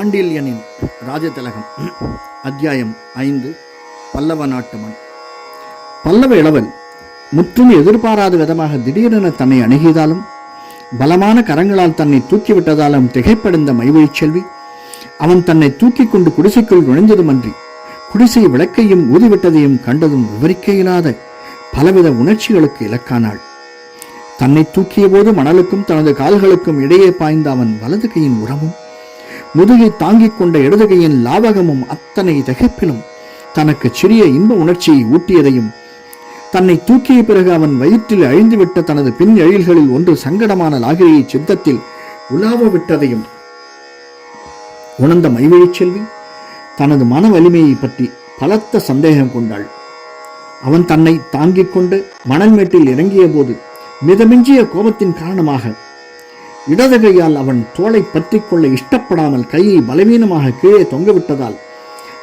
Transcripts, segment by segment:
சாண்டில்யனின் ராஜதிலகம் அத்தியாயம் ஐந்து பல்லவ நாட்டுமன். பல்லவ இளவல் முற்றும் எதிர்பாராத விதமாக திடீரென தன்னை அணுகியதாலும் பலமான கரங்களால் தன்னை தூக்கிவிட்டதாலும் திகைப்படைந்த மைவழிச் செல்வி அவன் தன்னை தூக்கிக் கொண்டு குடிசைக்குள் நுழைந்ததுமன்றி குடிசை விளக்கையும் ஊதிவிட்டதையும் கண்டதும் விவரிக்க இயலாத பலவித உணர்ச்சிகளுக்கு இலக்கானாள். தன்னை தூக்கிய போது மணலுக்கும் தனது கால்களுக்கும் இடையே பாய்ந்த அவன் வலது கையின் உரமும் முதுகை தாங்கிக் கொண்ட இடதுகையின் லாவகமும் அத்தனை தகைப்பிலும் தனக்கு சிறிய இன்ப உணர்ச்சியை ஊட்டியதையும் தன்னை தூக்கிய பிறகு அவன் வயிற்றில் அழிந்துவிட்ட தனது பின் எழில்களில் ஒன்று சங்கடமான லாகிரியை சித்தத்தில் உலாவ விட்டதையும். உணர்ந்த மைவழிச் செல்வி தனது மன வலிமையை பற்றி பலத்த சந்தேகம் கொண்டாள். அவன் தன்னை தாங்கிக் கொண்டு மணல் மேட்டில் இறங்கிய போது மிதமிஞ்சிய கோபத்தின் காரணமாக இடது கையால் அவன் தோளை பற்றிக் கொள்ள இஷ்டப்படாமல் கையை பலவீனமாக கீழே தொங்கவிட்டதால்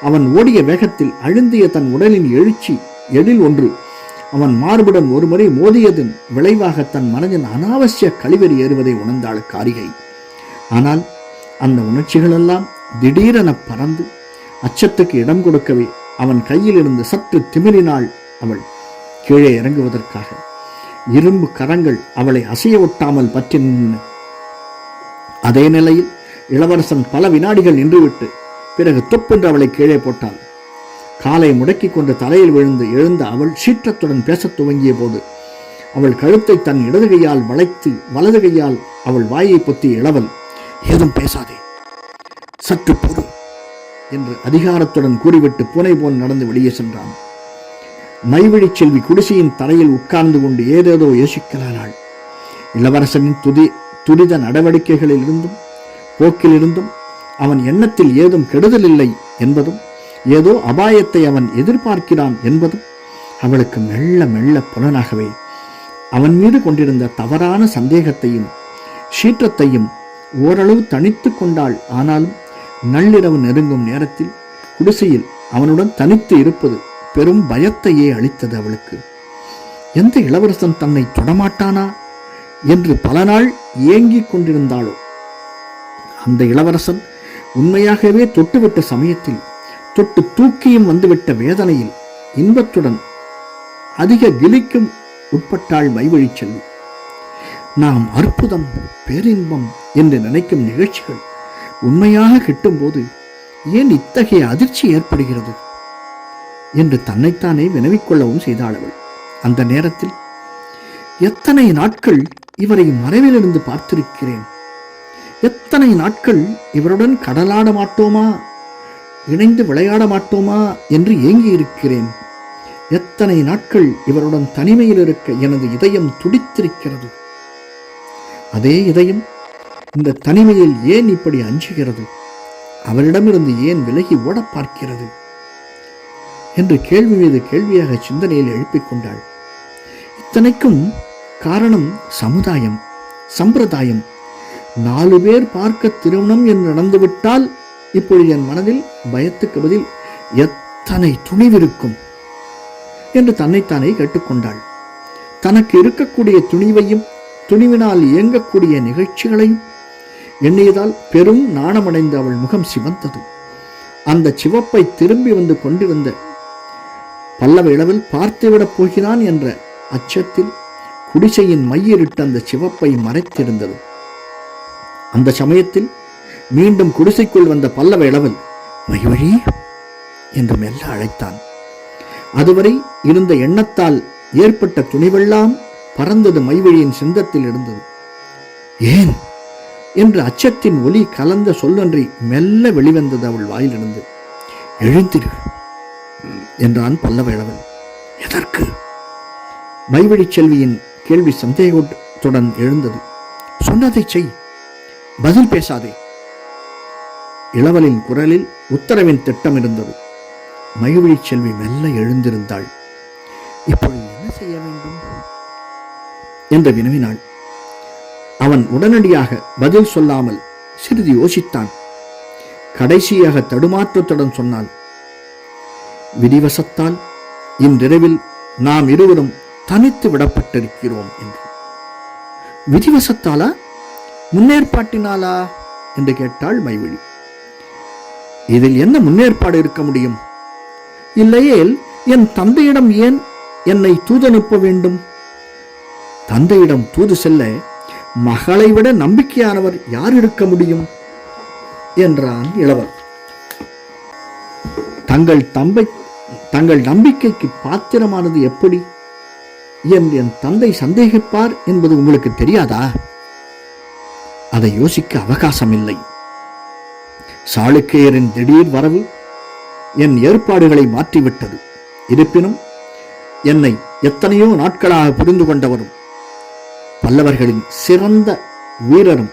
அவன் ஓடிய வேகத்தில் அழுந்திய தன் உடலின் எழுச்சி எழில் ஒன்று. அவன் மார்புடன் ஒருமுறை மோதியதன் விளைவாக தன் மனதின் அனாவசிய கழிவறி ஏறுவதை உணர்ந்தாள் காரிகை ஆனால் அந்த உணர்ச்சிகளெல்லாம் திடீரென பறந்து அச்சத்துக்கு இடம் கொடுக்கவே அவன் கையில் இருந்து சற்று திமிரினாள் அவள் கீழே இறங்குவதற்காக. இரும்பு கரங்கள் அவளை அசைய ஒட்டாமல் பற்றி நின்றன. அதே நிலையில் இளவரசன் பல வினாடிகள் நின்றுவிட்டு பிறகு தொப்பென்று அவளை கீழே போட்டாள். காலை முடக்கிக் கொண்டு தலையில் விழுந்து எழுந்த அவள் சீற்றத்துடன் பேசத் துவங்கிய போது அவள் கழுத்தை தன் இடது கையால் வளைத்து வலது கையால் அவள் வாயை பொத்தி இளவல் ஏதும் பேசாதே சற்று பொறு என்று அதிகாரத்துடன் கூறிவிட்டு பூனை போல் நடந்து வெளியே சென்றான். மைவழிச் செல்வி குடிசையின் தரையில் உட்கார்ந்து கொண்டு ஏதேதோ யோசிக்கலானாள். இளவரசனின் துதி துரித நடவடிக்கைகளிலிருந்தும் போக்கிலிருந்தும் அவன் எண்ணத்தில் ஏதும் கெடுதல் இல்லை என்பதும் ஏதோ அபாயத்தை அவன் எதிர்பார்க்கிறான் என்பதும் அவளுக்கு மெல்ல மெல்ல புலனாகவே அவன் மீது கொண்டிருந்த தவறான சந்தேகத்தையும் சீற்றத்தையும் ஓரளவு தனித்து கொண்டாள். ஆனாலும் நள்ளிரவு நெருங்கும் நேரத்தில் குடிசையில் அவனுடன் தனித்து இருப்பது பெரும் பயத்தையே அளித்தது அவளுக்கு. எந்த இளவரசன் தன்னை தொடமாட்டானா? என்று பல நாள் ஏங்கிக் கொண்டிருந்தாளோ? அந்த இளவரசன் உண்மையாகவே தொட்டுவிட்ட சமயத்தில் தொட்டு தூக்கியும் வந்துவிட்ட வேதனையில் இன்பத்துடன் அதிக கிலிக்கும் உட்பட்டாள் வைவழி செல்வி. நாம் அற்புதம் பேரின்பம் என்று நினைக்கும் நிகழ்ச்சிகள் உண்மையாக கிட்டும்போது ஏன் இத்தகைய அதிர்ச்சி ஏற்படுகிறது? என்று தன்னைத்தானே வினவிக்கொள்ளவும் செய்தாள் அவள். அந்த நேரத்தில் எத்தனை நாட்கள் இவரை மறைவிலிருந்து பார்த்திருக்கிறேன். எத்தனை நாட்கள் இவருடன் கடலாட மாட்டோமா? இணைந்து விளையாட மாட்டோமா? என்று ஏங்கி இருக்கிறேன் எத்தனை நாட்கள் இவருடன் தனிமையில் இருக்க எனது இதயம் துடித்திருக்கிறது. அதே இதயம் இந்த தனிமையில் ஏன் இப்படி அஞ்சுகிறது? அவரிடமிருந்து ஏன் விலகி ஓடப் பார்க்கிறது? என்று கேள்வி மீது கேள்வியாக சிந்தனையில் எழுப்பிக் கொண்டாள். இத்தனைக்கும் காரணம் சமுதாயம் சம்பிரதாயம். நாலு பேர் பார்க்க திருமணம் என்று நடந்துவிட்டால் இப்பொழுது என் மனதில் பயத்துக்கு பதில் எத்தனை துணிவிருக்கும் என்று தன்னைத்தானே கேட்டுக்கொண்டாள். தனக்கு இருக்கக்கூடிய துணிவையும் துணிவினால் இயங்கக்கூடிய நிகழ்ச்சிகளையும் எண்ணியதால் பெரும் நாணமடைந்த அவள் முகம் சிவந்தது. அந்த சிவப்பை திரும்பி வந்து கொண்டு வந்த பல்லவ இளவில் பார்த்துவிடப் போகிறான் என்ற அச்சத்தில் குடிசையின் மையிலிட்டு அந்த சிவப்பை மறைத்திருந்தது. அந்த சமயத்தில் மீண்டும் குடிசைக்குள் வந்த பல்லவ இளவல் மைவழி என்று மெல்ல அழைத்தான். அதுவரை இருந்த எண்ணத்தால் ஏற்பட்ட துணிவெல்லாம் பறந்தது மைவழியின் சிந்தத்தில் இருந்தது. ஏன்? என்று அச்சத்தின் ஒலி கலந்த சொல்லொன்றி மெல்ல வெளிவந்தது அவள் வாயிலிருந்து. எழுந்திரு என்றான் பல்லவ இளவன் எதற்கு? மைவழி செல்வியின் கேள்வி சந்தேகத்துடன் எழுந்தது. சொன்னதை செய். பதில் பேசாதே. இளவலின் குரலில் உத்தரவின் திட்டம் இருந்தது. மகிழ்விழிச் செல்வி மெல்ல எழுந்திருந்தாள். இப்பொழுது என்ன செய்ய வேண்டும்? என்று வினவினாள். அவன் உடனடியாக பதில் சொல்லாமல் சிறிது யோசித்தான். கடைசியாக தடுமாற்றத்துடன் சொன்னான். விதிவசத்தால் இன்றிரவில் நாம் இருவரும் தனித்து விடப்பட்டிருக்கிறோம் என்று. விதிவசத்தாலா? முன்னேற்பாட்டினாலா? என்று கேட்டாள் மைவிழி. இதில் என்ன முன்னேற்பாடு இருக்க முடியும்? இல்லையேல் என் தந்தையிடம் ஏன் என்னை தூதனுப்ப வேண்டும்? தந்தையிடம் தூது செல்ல மகளை விட நம்பிக்கையானவர் யார் இருக்க முடியும்? என்றான் இளவர் தங்கள் தம்பை தங்கள் நம்பிக்கைக்கு பாத்திரமானது எப்படி? என் என் தந்தை சந்தேகிப்பார் என்பது உங்களுக்கு தெரியாதா? அதை யோசிக்க அவகாசம் இல்லை சாளுக்கியரின் திடீர் வரவு என் ஏற்பாடுகளை மாற்றிவிட்டது. இருப்பினும் என்னை எத்தனையோ நாட்களாக புரிந்து கொண்டவரும் பல்லவர்களின் சிறந்த வீரரும்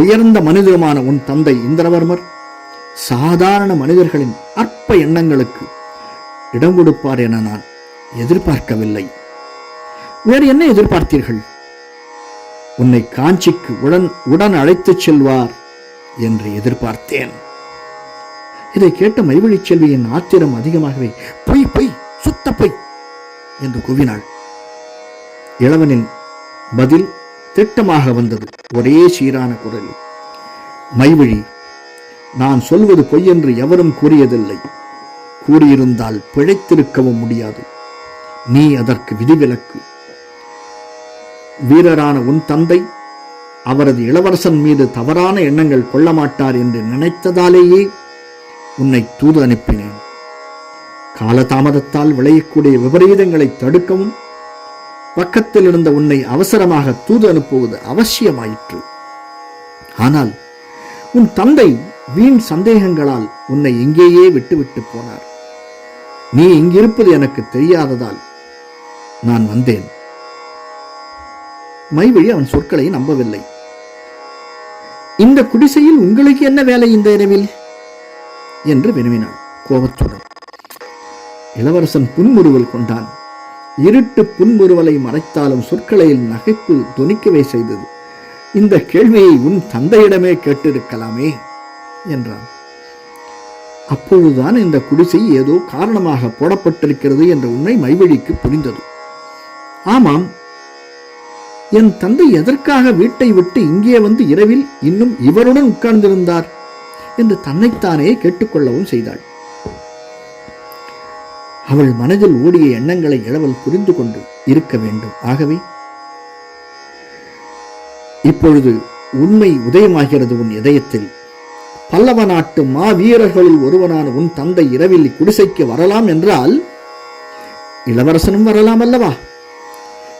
உயர்ந்த மனிதருமான உன் தந்தை இந்திரவர்மர் சாதாரண மனிதர்களின் அற்ப எண்ணங்களுக்கு இடம் கொடுப்பார் என நான் எதிர்பார்க்கவில்லை. வேறு என்ன எதிர்பார்த்தீர்கள்? உன்னை காஞ்சிக்கு உடன் உடன் அழைத்துச் செல்வார் என்று எதிர்பார்த்தேன். இதை கேட்ட மைவழிச் செல்வியின் ஆத்திரம் அதிகமாகவே பொய் பொய் சுத்த பொய்! என்று கூவினாள். இளவனின் பதில் திட்டமாக வந்தது ஒரே சீரான குரலில் மைவழி நான் சொல்வது பொய் என்று எவரும் கூறியதில்லை. கூறியிருந்தால் பிழைத்திருக்கவும் முடியாது. நீ அதற்கு விதிவிலக்கு. வீரரான உன் தந்தை அவரது இளவரசன் மீது தவறான எண்ணங்கள் கொள்ள மாட்டார் என்று நினைத்ததாலேயே உன்னை தூது அனுப்பினேன். காலதாமதத்தால் விளையக்கூடிய விபரீதங்களை தடுக்கவும் பக்கத்தில் இருந்த உன்னை அவசரமாக தூது அனுப்புவது அவசியமாயிற்று. ஆனால் உன் தந்தை வீண் சந்தேகங்களால் உன்னை இங்கேயே விட்டுவிட்டு போனார். நீ இங்கிருப்பது எனக்கு தெரியாததால் நான் வந்தேன். மைவழி அவன் சொற்களை நம்பவில்லை. இந்த குடிசையில் உங்களுக்கு என்ன வேலை இந்த இரவில்? என்று வினவினாள் கோபத்துடன். இளவரசன் புன்முறுவல் கொண்டான். இருட்டு புன்முறுவலை மறைத்தாலும் சொற்களையில் நகைப்பு துணிக்கவே செய்தது. இந்த கேள்வியை உன் தந்தையிடமே கேட்டிருக்கலாமே என்றான். அப்பொழுதுதான் இந்த குடிசை ஏதோ காரணமாக போடப்பட்டிருக்கிறது என்ற உண்மை மைவழிக்கு புரிந்தது. ஆமாம் என் தந்தை எதற்காக வீட்டை விட்டு இங்கே வந்து இரவில் இன்னும் இவருடன் உட்கார்ந்திருந்தார் என்று தன்னைத்தானே கேட்டுக்கொள்ளவும் செய்தாள். அவள் மனதில் ஓடிய எண்ணங்களை இளவல் புரிந்து கொண்டு இருக்க வேண்டும். ஆகவே இப்பொழுது உண்மை உதயமாகிறது உன் இதயத்தில். பல்லவ நாட்டு மாவீரர்களில் ஒருவனான உன் தந்தை இரவில் குடிசைக்கு வரலாம் என்றால் இளவரசனும் வரலாம் அல்லவா?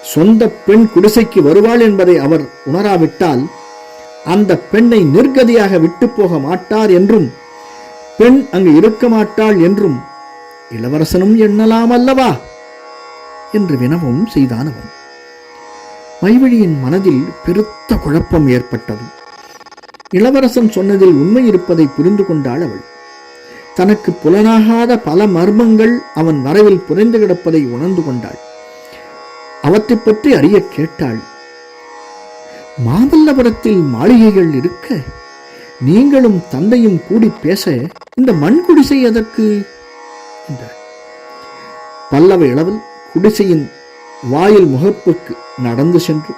சொந்த பெண் குடிசைக்கு வருவாள் என்பதை அவர் உணராவிட்டால் அந்த பெண்ணை நிர்கதியாக விட்டு போக மாட்டார் என்றும் பெண் அங்கு இருக்க மாட்டாள் என்றும் இளவரசனும் எண்ணலாம் அல்லவா? என்று வினவும் செய்தான் அவன். மைவழியின் மனதில் பெருத்த குழப்பம் ஏற்பட்டது. இளவரசன் சொன்னதில் உண்மை இருப்பதை புரிந்து கொண்டாள் அவள். தனக்கு புலனாகாத பல மர்மங்கள் அவன் வரவில் புரைந்து கிடப்பதை உணர்ந்து கொண்டாள். அவற்றை பற்றி அறிய கேட்டாள். மாமல்லபுரத்தில் மாளிகைகள் இருக்க நீங்களும் தந்தையும் கூடி பேச இந்த மண் குடிசை எதற்கு பல்லவ இளவல் குடிசையின் வாயில் முகப்புக்கு நடந்து சென்று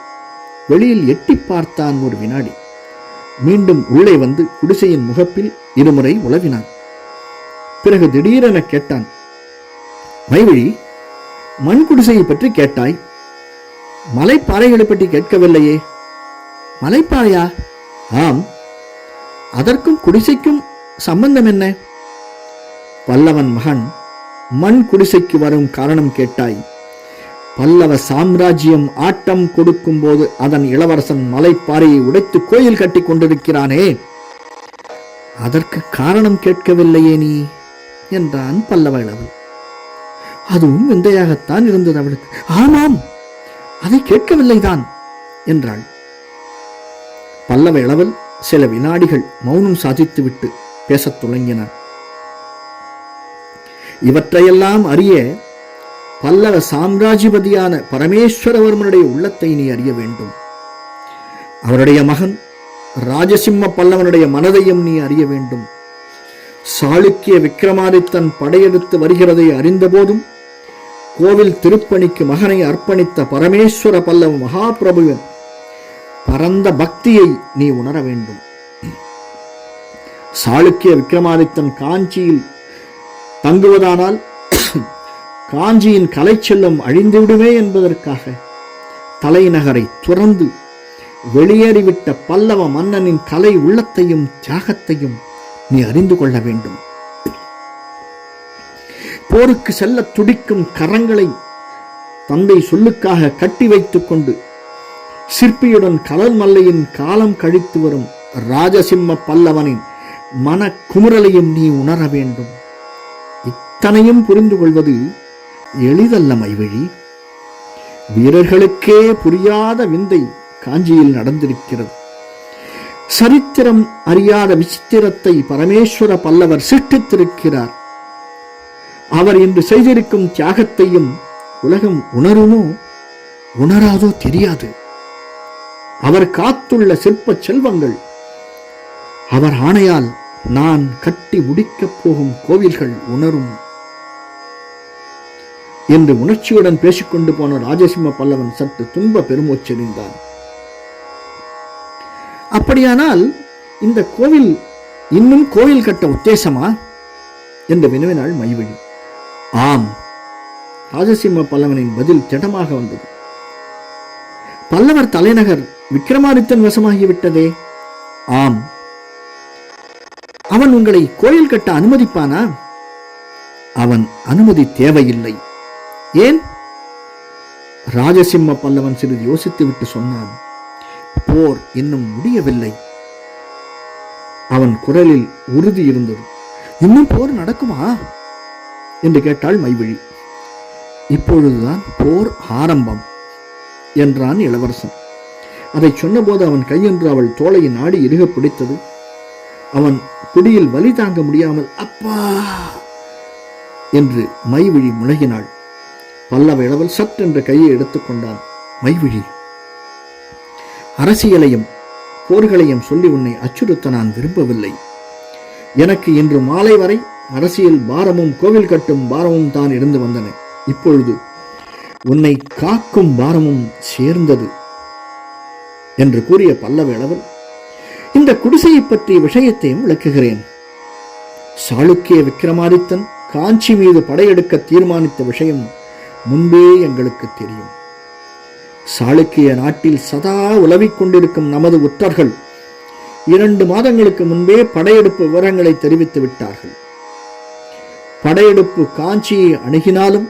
வெளியில் எட்டி பார்த்தான் ஒரு வினாடி. மீண்டும் உள்ளே வந்து குடிசையின் முகப்பில் இருமுறை உளவினான் பிறகு திடீரென கேட்டான் மைவழி மண் குடிசையை பற்றி கேட்டாய்? மலைப்பாறைகளை பற்றி கேட்கவில்லையே. மலைப்பாறையா? ஆம். அதற்கும் குடிசைக்கும் சம்பந்தம் என்ன? பல்லவன் மகன் மண் குடிசைக்கு வரும் காரணம் கேட்டாய். பல்லவ சாம்ராஜ்யம் ஆட்டம் கொடுக்கும் போது அதன் இளவரசன் மலைப்பாறையை உடைத்து கோயில் கட்டி கொண்டிருக்கிறானே. அதற்கு காரணம் கேட்கவில்லையே நீ என்றான் பல்லவ இளவன். அதுவும் விந்தையாகத்தான் இருந்தது அவளுக்கு. ஆமாம். அதை கேட்கவில்லைதான் என்றாள். பல்லவ இளவல் சில வினாடிகள் மௌனம் சாதித்துவிட்டு பேசத் தொடங்கினான் இவற்றையெல்லாம் அறிய பல்லவ சாம்ராஜ்யபதியான பரமேஸ்வரவர்மனுடைய உள்ளத்தை நீ அறிய வேண்டும். அவருடைய மகன் ராஜசிம்ம பல்லவனுடைய மனதையும் நீ அறிய வேண்டும். சாளுக்கிய விக்ரமாதித்தன் படையெடுத்து வருகிறதை அறிந்தபோதும் கோவில் திருப்பணிக்கு மகனை அர்ப்பணித்த பரமேஸ்வர பல்லவ மகாபிரபுவின் பரந்த பக்தியை நீ உணர வேண்டும். சாளுக்கிய விக்ரமாதித்தன் காஞ்சியில் தங்குவதானால் காஞ்சியின் கலை செல்லம் அழிந்துவிடுமே என்பதற்காக தலைநகரை துறந்து வெளியேறிவிட்ட பல்லவ மன்னனின் கலை உள்ளத்தையும் தியாகத்தையும் நீ அறிந்து கொள்ள வேண்டும். போருக்கு செல்ல துடிக்கும் கரங்களை தந்தை சொல்லுக்காக கட்டி வைத்துக் கொண்டு சிற்பியுடன் கலர் மல்லையின் காலம் கழித்து வரும் ராஜசிம்ம பல்லவனின் மன குமுறலையும் நீ உணர வேண்டும். இத்தனையும் புரிந்து கொள்வது எளிதல்ல மைவழி. வீரர்களுக்கே புரியாத விந்தை காஞ்சியில் நடந்திருக்கிறது. சரித்திரம் அறியாத விசித்திரத்தை பரமேஸ்வர பல்லவர் சிட்டித்திருக்கிறார் அவர் இன்று செய்திருக்கும் தியாகத்தையும் உலகம் உணருமோ? உணராதோ தெரியாது. அவர் காத்துள்ள சிற்ப செல்வங்கள் அவர் ஆணையால் நான் கட்டி முடிக்கப் போகும் கோவில்கள் உணரும். என்று உணர்ச்சியுடன் பேசிக்கொண்டு போன ராஜசிம்ம பல்லவன் சற்று துன்ப பெருமூச்செறிந்தான். அப்படியானால் இந்த கோவில் இன்னும் கோவில் கட்ட உத்தேசமா? என்று வினவினாள் மைவழி. ஆம். ராஜசிம்ம பல்லவனின் பதில் திடமாக வந்தது. பல்லவர் தலைநகர் விக்ரமாதித்தன் வசமாகிவிட்டதே? ஆம். அவன் உங்களை கோயில் கட்ட அனுமதிப்பானா? அவன் அனுமதி தேவையில்லை. ஏன்? ராஜசிம்ம பல்லவன் சிறிது யோசித்துவிட்டு சொன்னான் போர் இன்னும் முடியவில்லை. அவன் குரலில் உறுதி இருந்தது இன்னும் போர் நடக்குமா? என்று கேட்டாள் மைவிழி. இப்பொழுதுதான் போர் ஆரம்பம் என்றான் இளவரசன். அதை சொன்னபோது அவன் கையென்று அவள் தோளையை நாடி இறுக பிடித்தது. அவன் பிடியில் வலி தாங்க முடியாமல் அப்பா! என்று மைவிழி முழகினாள். பல்லவ இளவல் சற்றென்ற கையை எடுத்துக்கொண்டான் மைவிழி அரசியலையும் போர்களையும் சொல்லி உன்னை அச்சுறுத்த நான் விரும்பவில்லை. எனக்கு இன்று மாலை வரை அரசியல் பாரமும் கோவில் கட்டும் பாரமும் தான் இருந்து வந்தன. இப்பொழுது உன்னை காக்கும் பாரமும் சேர்ந்தது என்று கூறிய பல்லவேளவன் இந்த குடிசையை பற்றிய விஷயத்தையும் விளக்குகிறேன். சாளுக்கிய விக்ரமாதித்தன் காஞ்சி மீது படையெடுக்க தீர்மானித்த விஷயம் முன்பே எங்களுக்கு தெரியும். சாளுக்கிய நாட்டில் சதா உலவிக் கொண்டிருக்கும் நமது உற்றர்கள் இரண்டு மாதங்களுக்கு முன்பே படையெடுப்பு விவரங்களை தெரிவித்து விட்டார்கள். படையெடுப்பு காஞ்சியை அணுகினாலும்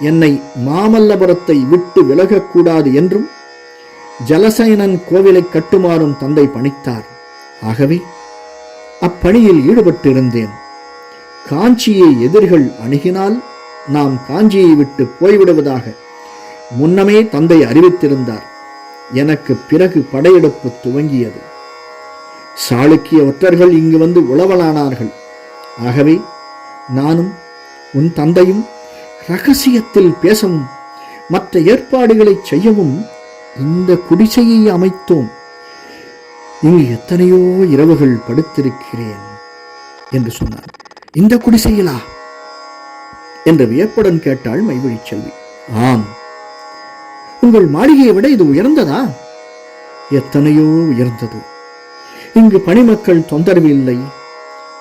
என்னை மாமல்லபுரத்தை விட்டு விலகக்கூடாது என்றும் ஜலசயனன் கோவிலை கட்டுமாறும் தந்தை பணித்தார். ஆகவே அப்பணியில் ஈடுபட்டிருந்தேன். காஞ்சியை எதிர்கள் அணுகினால் நாம் காஞ்சியை விட்டு போய்விடுவதாக முன்னமே தந்தை அறிவித்திருந்தார். எனக்கு பிறகு படையெடுப்பு துவங்கியது. சாளுக்கிய ஒற்றர்கள் இங்கு வந்து உளவலானார்கள் ஆகவே நானும் உன் தந்தையும் ரகசியத்தில் பேசவும் மற்ற ஏற்பாடுகளை செய்யவும் இந்த குடிசையை அமைத்தோம். இங்கு எத்தனையோ இரவுகள் படுத்திருக்கிறேன் என்று சொன்னார் இந்த குடிசையிலா? என்று வியப்புடன் கேட்டாள் மைவழி செல்வி ஆம். உங்கள் மாளிகையை விட இது உயர்ந்ததா? எத்தனையோ உயர்ந்தது. இங்கு பணிமக்கள் தொந்தரவு இல்லை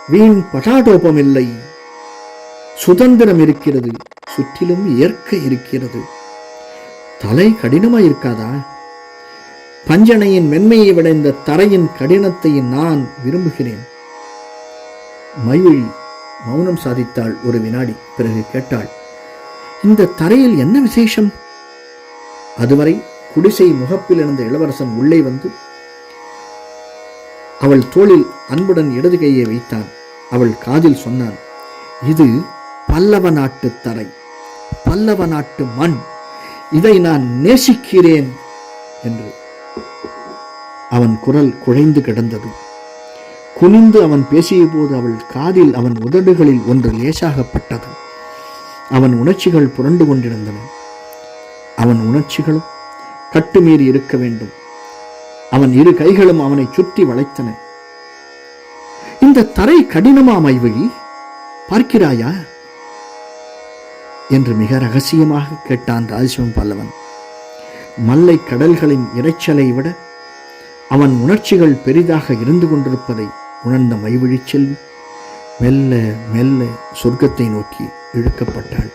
வீண் பட்டாடோபம் இல்லை சுதந்திரம் இருக்கிறது சுற்றிலும் இயற்கை இருக்கிறது. தலை கடினமாக இருக்காதா பஞ்சனையின் மென்மையை விட இந்த தரையின் கடினத்தை நான் விரும்புகிறேன். மைவழி மௌனம் சாதித்தாள் ஒரு வினாடி பிறகு கேட்டாள் இந்த தரையில் என்ன விசேஷம்? அதுவரை குடிசை முகப்பில் இருந்த இளவரசன் உள்ளே வந்து அவள் தோளில் அன்புடன் இடது கையை வைத்தான். அவள் காதில் சொன்னான் இது பல்லவ நாட்டு தரை பல்லவ நாட்டு மண். இதை நான் நேசிக்கிறேன் என்று அவன் குரல் குழைந்து கிடந்தது. குனிந்து அவன் பேசிய போது அவள் காதில் அவன் உதடுகளில் ஒன்று லேசாகப்பட்டது. அவன் உணர்ச்சிகள் புரண்டு கொண்டிருந்தன. அவன் உணர்ச்சிகளும் கட்டுமீறி இருக்க வேண்டும். அவன் இரு கைகளும் அவனை சுற்றி வளைத்தன. இந்த தரை கடினமாம் ஐவழி பார்க்கிறாயா? என்று மிக ரகசியமாக கேட்டான் ராஜசிவம் பல்லவன். மல்லை கடல்களின் இரைச்சலை விட அவன் உணர்ச்சிகள் பெரிதாக இருந்து கொண்டிருப்பதை உணர்ந்த மைவழிச் செல்வி மெல்ல மெல்ல சொர்க்கத்தை நோக்கி இழுக்கப்பட்டாள்.